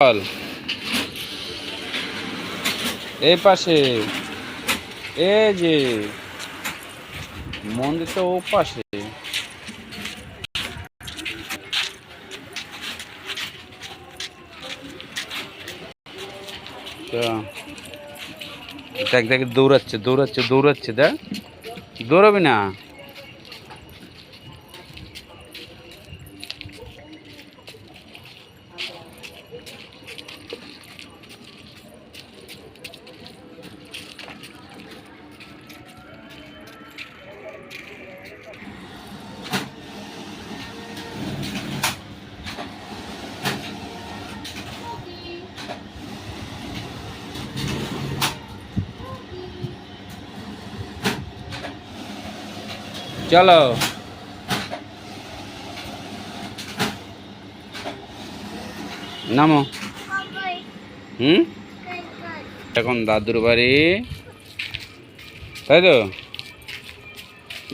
চল এই পাশে এই যে, মন্দির তো ও পাশে। দেখ দেখ, দৌড়াচ্ছে দৌড়াচ্ছে দৌড়াচ্ছে, দেখ। দৌড়াবি না। চলো। নামো। হুম? এখন দাদুর বাড়ি। তাই তো?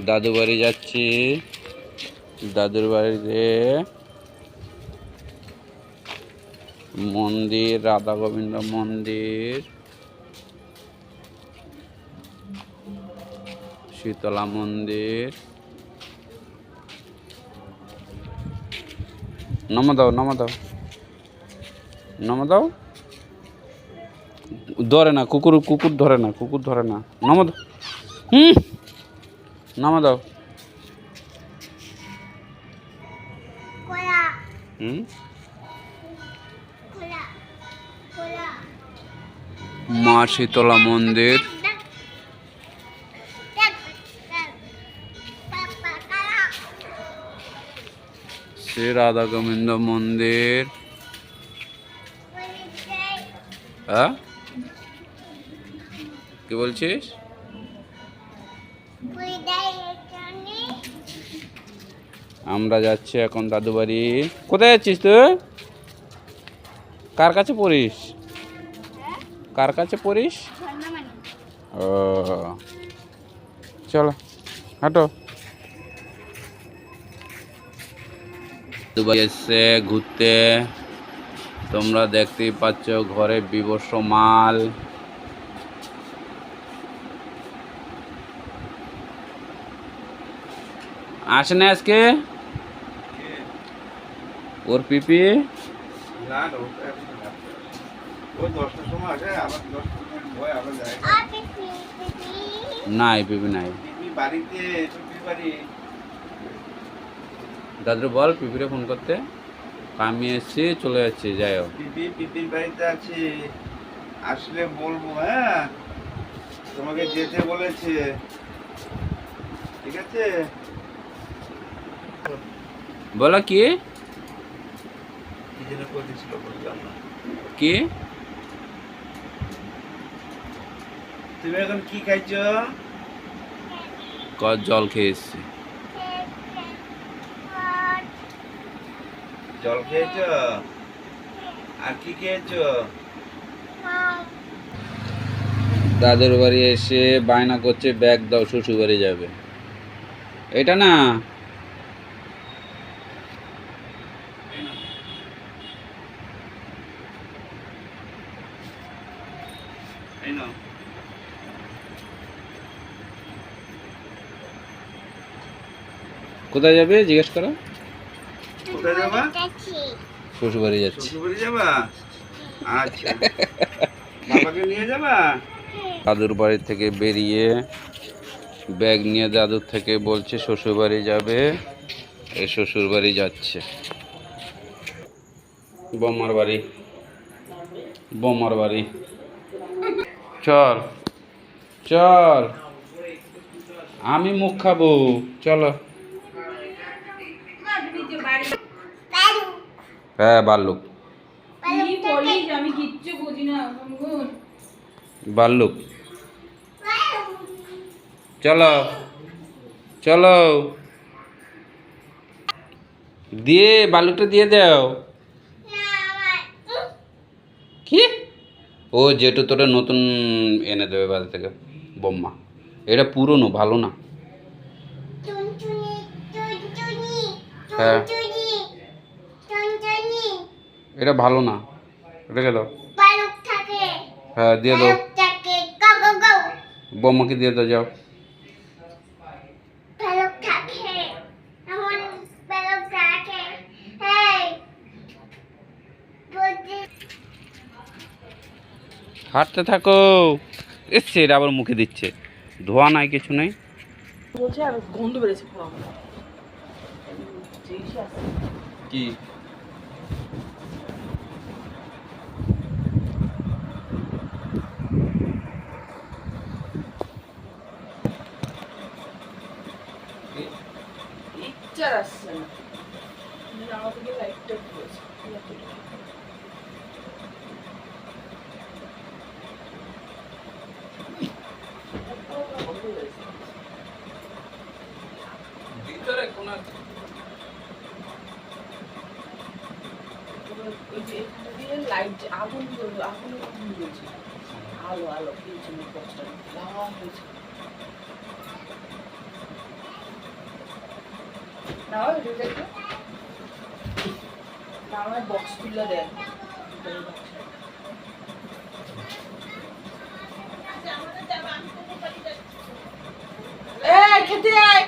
দাদু বাড়ি যাচ্ছি। দাদুর বাড়িতে মন্দির, রাধা গোবিন্দ মন্দির। শীতলা মন্দির। নম দাও নম দাও। নম দাও। ধরে না কুকুর কুকুর ধরে না কুকুর ধরে না। নম দাও। হুম। নম দাও। হুম? মা শীতলা মন্দির। শ্রী রাধা গোবিন্দ মন্দির। হ্যাঁ? কি বলছিস? আমরা যাচ্ছি এখন দাদু বাড়ি। কোথায় যাচ্ছিস তুই? কার কাছে পড়িস? কার কাছে পড়িস? ও, চলো, হাঁটো। দুবাই এসছে ঘুরতে। তোমরা দেখতেই পাচ্ছ ঘরে বিবর্ষ মাল। আসে না আজকে? ওর পিপি? নাই পিপি নাই। এখন দাদু বল পিপিরে ফোন করতে। আমি এসছি চলে যাচ্ছি যাই হোক। পিপি পিপির বাড়িতে আছে। আসলে বলব হ্যাঁ? তোমাকে যেতে বলেছে। ঠিক আছে? বলো কি? কি তুমি এখন কি খাইছো? জল খেয়ে এসছি। জল খেয়েছো? আর কি খেয়েছো? দাদুর বাড়ি এসে বায়না করছে ব্যাগ দাও শ্বশুর বাড়ি যাবে। এটা না? কোথায় যাবে জিজ্ঞেস করো। কোথায় যাবা? শ্বশুর বাড়ি যাচ্ছি। শ্বশুরবাড়ি যাবা? আচ্ছা। বাবাকে নিয়ে যাবা? দাদুর বাড়ি থেকে বেরিয়ে ব্যাগ নিয়ে দাদুর থেকে বলছে শ্বশুর বাড়ি যাবে। এ শ্বশুর বাড়ি যাচ্ছে। বোমার বাড়ি। বোমার বাড়ি। চল। চল। আমি মুখ খাব। চলো। হ্যাঁ বাল্লুক। কি বলিস? আমি কিচ্ছু বুঝি না গুনগুন বাল্লুক। চলো চলো। দিয়ে বালুটা দিয়ে দাও। কি? ও যেটু তোরা নতুন এনে দেবে বাজার থেকে বোম্মা। এটা পুরনো ভালো না। হ্যাঁ। এটা ভালো না। রেখে দাও বালক থাকে। হ্যাঁ দিয়ে দাও। বালক থাকে। গো গো গো। বৌমাকে দিয়ে দাও যাও। বালক থাকে। এমন বালক থাকে। এই বলছি। হাঁটতে থাকো। এসছে এটা আবার মুখে দিচ্ছে। ধোয়া নাই কিছু নেই। বলছে আর আসছে না আমার লাইটটা করেছে ভিতরে কোন ওই যে লাইট আগুন আগুন আগুন আলো আলো পেয়েছে বক্সটা লাল হয়েছে। নাও এটা দেখো। না আমার বক্স খুলে দেয়। খেতে আয়।